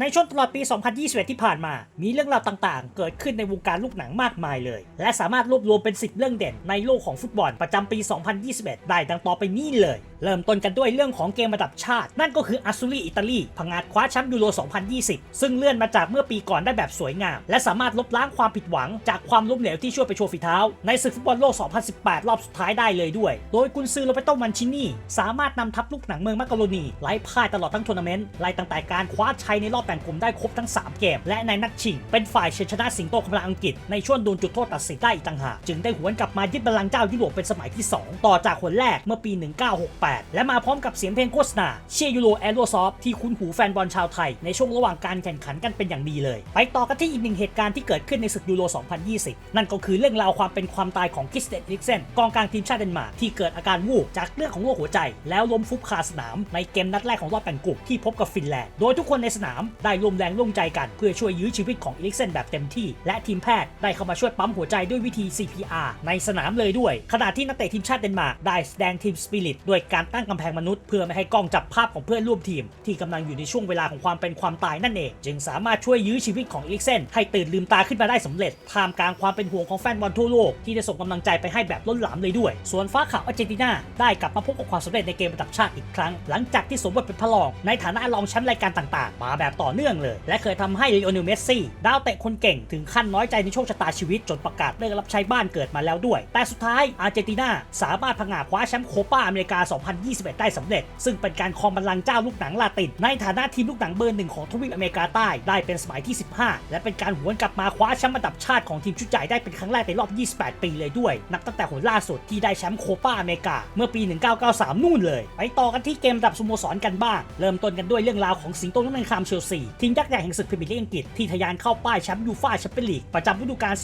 ในช่วงตลอดปี 2021 ที่ผ่านมา มีเรื่องราวต่างๆ เกิดขึ้นในวงการลูกหนังมากมายเลย และสามารถรวบรวมเป็น 10 เรื่องเด่นในโลกของฟุตบอลประจำปี 2021 ได้ดังต่อไปนี้เลยเริ่มต้นกันด้วยเรื่องของเกมระดับชาติ นั่นก็คืออาซูรีอิตาลีพังาดคว้าแชมป์ยูโร 2020 ซึ่งเลื่อนมาจากเมื่อปีก่อนได้แบบสวยงาม และสามารถลบล้างความผิดหวัง จากความล้มเหลวที่ช่วยไปโชว์ฝีเท้า ในศึกฟุตบอลโลก 2018 รอบสุดท้ายได้เลยด้วย โดยกุนซือโรเบโตมันชินี่สามารถนำทัพลูกหนังเมืองมักกะโรนีไล่พ่ายตลอดทั้งทัวร์นาเมนต์ไล่ตั้งแต่การคว้าชัยในรอบแบ่งกลุ่มได้ครบทั้ง 3 เกม และในนัดชิง เป็นฝ่ายเฉชนะสิงโตคำรามอังกฤษในช่วงโดนจุดโทษตัดสินได้อีกต่างหากจึงได้หวนกลับมายึดบัลลังก์เจ้ายุโรปเป็นสมัยที่ 2 ต่อจากคนแรกเมื่อปี 1968และมาพร้อมกับเสียงเพลงโฆษณาเชียร์ยูโรแอโรซอฟที่คุ้นหูแฟนบอลชาวไทย ในช่วงระหว่างการแข่งขันกันเป็นอย่างดีเลย ไปต่อกันที่อีกหนึ่งเหตุการณ์ที่เกิดขึ้นในศึกยูโร 2020 นั่นก็คือเรื่องราวความเป็นความตายของคริสเตนลิกเซนกองกลางทีมชาติเดนมาร์กที่เกิดอาการวูบจากเรื่องของโรคหัวใจ แล้วล้มฟุบคาสนาม ในเกมนัดแรกของรอบแบ่งกลุ่มที่พบกับฟินแลนด์โดยทุกคนในสนามได้ร่วมแรงร่วมใจกันเพื่อช่วยยื้อชีวิตของอีลิกเซนแบบเต็มที่ และทีมแพทย์ได้เข้ามาช่วยปั๊มหัวใจด้วยวิธี CPR ในสนามเลยด้วย ขณะที่นักเตะทีมชาติเดนมาร์กได้แสดงทีมสปิริตด้วยกการตั้งกำแพงมนุษย์เพื่อไม่ให้กล้องจับภาพของเพื่อนร่วมทีม ที่กำลังอยู่ในช่วงเวลาของความเป็นความตายนั่นเอง จึงสามารถช่วยยื้อชีวิตของอีลิกเซนให้ตื่นลืมตาขึ้นมาได้สำเร็จท่ามกลางความเป็นห่วงของแฟนบอลทั่วโลกที่ได้ส่งกำลังใจไปให้แบบล้นหลามเลยด้วย ส่วนฟ้าขาวอาร์เจนตินาได้กลับมาพบกับความสำเร็จในเกมระดับชาติอีกครั้ง หลังจากที่สมบทเป็นพระรองในฐานะรองแชมป์รายการต่างๆ มาแบบต่อเนื่องเลย และเคยทำให้ลีโอเนลเมสซี่ดาวเตะคนเก่งถึงขั้นน้อยใจในโชคชะตาชีวิตจนประกาศเลิกรับใช้บ้านเกิดมาแล้วด้วย แต่สุดท้ายอาร์เจนตินาสามารถผงาคว้าแชมป์โคปาอเมริกา2021 ได้สำเร็จ ซึ่งเป็นการครองบัลลังก์เจ้าลูกหนังลาติน ในฐานะทีมลูกหนังเบอร์หนึ่งของทวีปอเมริกาใต้ได้เป็นสมัยที่ 15 และเป็นการหวนกลับมาคว้าแชมป์ระดับชาติของทีมชุดใหญ่ได้เป็นครั้งแรกในรอบ 28 ปีเลยด้วย นับตั้งแต่หนล่าสุดที่ได้แชมป์โคปาอเมริกาเมื่อปี 1993 นู่นเลย ไปต่อกันที่เกมดับสโมสรกันบ้าง เริ่มต้นกันด้วยเรื่องราวของสิงโตนอตติงแฮมเชลซีทีมยักษ์ใหญ่แห่งศึกพรีเมียร์ลีกอังกฤษที่ทะยานเข้าป้ายแชมป์ยูฟ่าแชมเปี้ยนลีกประจำฤดูกาล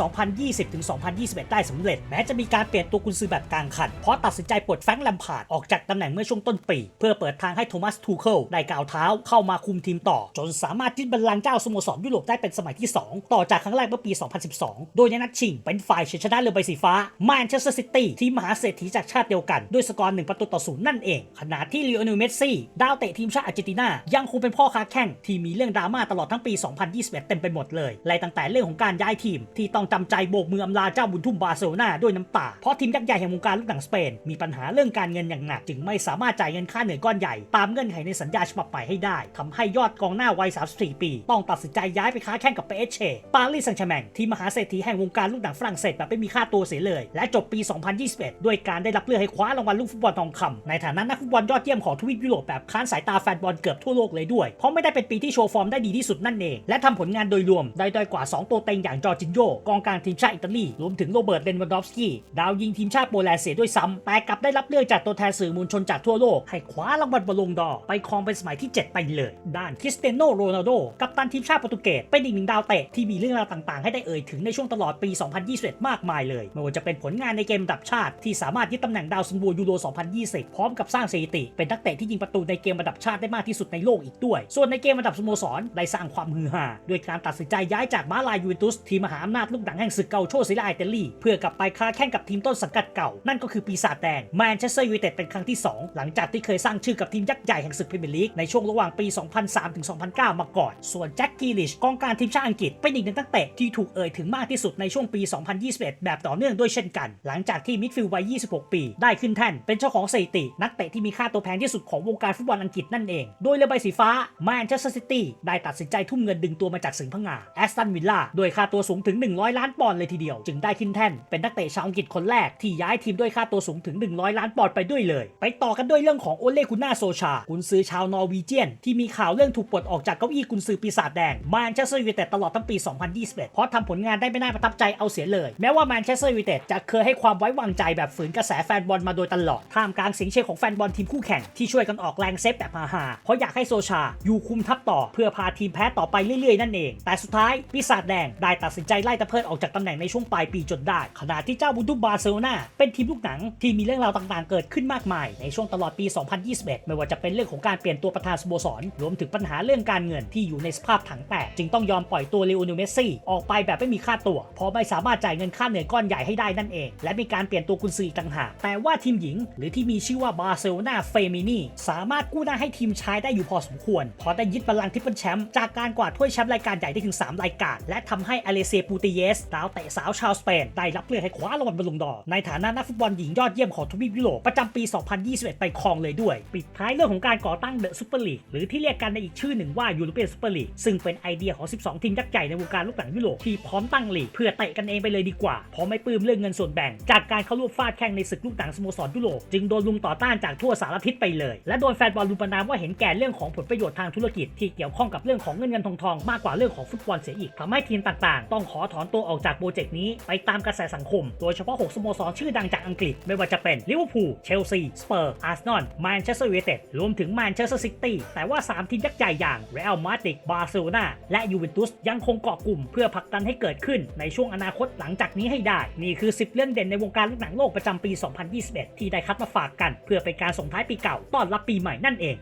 2020-2021 ได้สำเร็จ แม้จะมีการเปลี่ยนตัวกุนซือแบบกลางคันเพราะตัดสินใจปลดแฟงแลมพาร์ดออกจากตำแหน่งเมื่อช่วงต้นปี เพื่อเปิดทางให้โทมัสทูเคิลได้ก้าวเท้าเข้ามาคุมทีมต่อ จนสามารถยึดบัลลังก์เจ้าสโมสรยุโรปได้เป็นสมัยที่ 2 ต่อจากครั้งแรกเมื่อปี 2012 โดยในนัดชิงเป็นฝ่ายชนะเรือใบสีฟ้าแมนเชสเตอร์ซิตี้ทีมมหาเศรษฐีจากชาติเดียวกันด้วยสกอร์1ประตูต่อศูนย์นั่นเอง ขณะที่ลีโอเนลเมสซี่ดาวเตะทีมชาติอาร์เจนตินายังคงเป็นพ่อค้าแข่งที่มีเรื่องดราม่าตลอดทั้งปี 2021 เต็มไปหมดเลยไล่ตั้งแต่เรื่องของการย้ายทีม ที่ต้องจำใจโบกมืออำลาเจ้าบุญทุ่มบาร์เซโลนาด้วยน้ำตาเพราะทีมยักษ์ใหญ่แห่งวงการลูกหนังสเปนมีปัญหาเรื่องการเงินอย่างหนักจึงไม่สามารถจ่ายเงินค่าเหนื่อยก้อนใหญ่ ตามเงื่อนไขในสัญญาฉบับใหม่ให้ได้ทำให้ยอดกองหน้าวัย 34 ปี ต้องตัดสินใจย้ายไปค้าแข่งกับเปเอเชปารีสแซงต์แชร์แมงทีมมหาเศรษฐีแห่งวงการลูกหนังฝรั่งเศสแบบไม่มีค่าตัวเสียเลย และจบปี 2021 ด้วยการได้รับเลือกให้คว้ารางวัลลูกฟุตบอลทองคำในฐานะนักฟุตบอลยอดเยี่ยมของทวีปยุโรปแบบค้านสายตาแฟนบอลเกือบทั่วโลกเลยด้วย เพราะไม่ได้เป็นปีที่โชว์ฟอร์มได้ดีที่สุดนั่นเอง และทำผลงานโดยรวมได้ด้อยกว่า 2 ตัวเต็งอย่างจอร์จินโยกองกลางทีมชาติอิตาลีรวมถึงโรเบิร์ตเลนวันดอฟสกี้ดาวยิงทีมชาติโปแลนด์เสียด้วยซ้ำแต่กลับได้รับเลือกจากตัวแทนสื่อมวลชนจากทั่วโลก ให้คว้ารางวัลบอลลงดอร์ไปครองเป็นสมัยที่ 7 ไปเลย ด้านคริสเตียโนโรนัลโดกัปตันทีมชาติโปรตุเกสเป็นอีกหนึ่งดาวเตะที่มีเรื่องราวต่างๆ ให้ได้เอ่ยถึงในช่วงตลอดปี 2021 มากมายเลยไม่ว่าจะเป็นผลงานในเกมระดับชาติที่สามารถยึดตำแหน่งดาวซันโวยูโร 2020 พร้อมกับสร้างสถิติ เป็นนักเตะที่ยิงประตูในเกมระดับชาติได้มากที่สุดในโลกอีกด้วย ส่วนในเกมระดับสโมสรได้สร้างความฮือฮาด้วยการตัดสินใจย้ายจากมาลายยูเวนตุสทีมมหาอำนาจลูกหนังแห่งศึกเกาโชซิลาอิตาลีเพื่อกลับไปค้าแข่งกับทีมต้นสังกัดเก่า นั่นก็คือปีศาจแดงแมนเชสเตอร์ยูไนเต็ดเป็นครั้งที่2 หลังจากที่เคยสร้างชื่อกับทีมยักษ์ใหญ่แห่งศึกพรีเมียร์ลีกในช่วงระหว่างปี 2003ถึง2009 มาก่อน ส่วนแจ็คกีลิชกองกลางทีมชาติอังกฤษเป็นอีกหนึ่งนักเตะที่ถูกเอ่ยถึงมากที่สุดในช่วงปี 2021 แบบต่อเนื่องด้วยเช่นกัน หลังจากที่มิดฟิลด์วัย 26 ปี ได้ขึ้นแท่นเป็นเจ้าของสถิติ นักเตะที่มีค่าตัวแพงที่สุดของวงการฟุตบอลอังกฤษนั่นเอง โดยเรือใบสีฟ้าแมนเชสเตอร์ซิตี้ได้ตัดสินใจทุ่มเงินดึงตัวมาจากสิงห์พังงาแอสตันวิลล่าโดยค่าตัวสูงถึง 100 ล้านปอนด์เลยทีเดียว จึงได้ขึ้นแท่นเป็นนักเตะชาวอังกฤษคนแรกที่ย้ายทีมด้วยค่าตัวสูงถึง 100 ล้านปอนด์ไปด้วยเลยไปต่อกันด้วยเรื่องของโอเล่กุน่าโซชากุนซือชาวนอร์วีเจียน ที่มีข่าวเรื่องถูกปลดออกจากเก้าอี้กุนซือปีศาจแดงแมนเชสเตอร์ยูไนเต็ดตลอดทั้งปี 2021 เพราะทำผลงานได้ไม่น่าประทับใจเอาเสียเลย แม้ว่าแมนเชสเตอร์ยูไนเต็ดจะเคยให้ความไว้วางใจแบบฝืนกระแสแฟนบอลมาโดยตลอดท่ามกลางเสียงเชียร์ของแฟนบอลทีมคู่แข่งที่ช่วยกันออกแรงเซฟแบบฮาๆเพราะอยากให้โซชาอยู่คุมทัพต่อเพื่อพาทีมแพ้ต่อไปเรื่อยๆนั่นเอง แต่สุดท้ายปีศาจแดงได้ตัดสินใจไล่ตะเพิดออกจากตำแหน่งในช่วงปลายปีจนได้ขณะที่เจ้าบุนทุบาร์เซโลนาเป็นทีมลูกหนังที่มีเรื่องราวต่างๆ เกิดขึ้นมากมายในช่วงตลอดปี 2021 ไม่ว่าจะเป็นเรื่องของการเปลี่ยนตัวประธานสโมสร รวมถึงปัญหาเรื่องการเงินที่อยู่ในสภาพถังแตกจึงต้องยอมปล่อยตัวเลโอนลเมสซี่ออกไปแบบไม่มีค่าตัว เพราะไม่สามารถจ่ายเงินค่าเหนื่อยก้อนใหญ่ให้ได้นั่นเอง และมีการเปลี่ยนตัวกุนซือต่างหากแต่ว่าทีมหญิง หรือที่มีชื่อว่าบาร์เซโลนาเฟมินีสามารถกู้หน้าให้ทีมชายได้อยู่พอสมควรเพราะได้ยึดบัลลังก์ทิปเปิลแชมป์จากการกวาดถ้วยแชมป์รายการใหญ่ได้ถึง 3 รายการ และทำให้อเลเซียปูติเยสดาวเตะสาวชาวสเปนได้รับเลือกให้คว้ารางวัลบอลลูนดอร์ในฐานะนักฟุตบอลหญิงยอดเยี่ยมของทวีปยุโรปประจำปี2021 ไปครองเลยด้วย ปิดท้ายเรื่องของการก่อตั้งเดอะซูเปอร์ลีกหรือที่เรียกกันในอีกชื่อหนึ่งว่ายูโรเปียนซูเปอร์ลีกซึ่งเป็นไอเดียของ 12 ทีมยักษ์ใหญ่ในวงการลูกหนังยุโรปที่พร้อมตั้งลีกเพื่อเตะกันเองไปเลยดีกว่าเพราะไม่ปลื้มเรื่องเงินส่วนแบ่ง จากการเข้าร่วมฟาดแข่งในศึกลูกหนังสโมสรยุโรปจึงโดนลุมต่อต้านจากทั่วสารทิศไปเลย และโดนแฟนบอลลุมประนามว่าเห็นแก่เรื่องของผลประโยชน์ทางธุรกิจที่เกี่ยวข้องกับเรื่องของเงินเงินทองทองมากกว่าเรื่องของฟุตบอลเสียอีกทำให้ทีมต่างๆ ต้องขอถอนตัวออกจากโปรเจกต์นี้ไปตามกระแสสังคม โดยเฉพาะ 6 สโมสรชื่อดังจากอังกฤษไม่ว่าจะเป็นลิเวอร์พูลเชลซีสเปอร์ อาร์เซนอล แมนเชสเตอร์ยูไนเต็ด รวมถึงแมนเชสเตอร์ซิตี้ แต่ว่า 3 ทีมยักษ์ใหญ่อย่างเรอัลมาดริด บาร์เซโลนาและยูเวนตุสยังคงเกาะกลุ่มเพื่อผลักดันให้เกิดขึ้นในช่วงอนาคตหลังจากนี้ให้ได้ นี่คือ 10 เรื่องเด่นในวงการลูกหนังโลกประจำปี 2021 ที่ได้คัดมาฝากกัน เพื่อเป็นการส่งท้ายปีเก่าต้อนรับปีใหม่นั่นเอง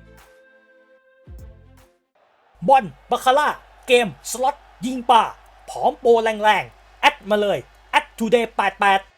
บอลบาคาร่า เกม สล็อต ยิงป่าผอมโปรแรงๆ แอดมาเลย แอด today 88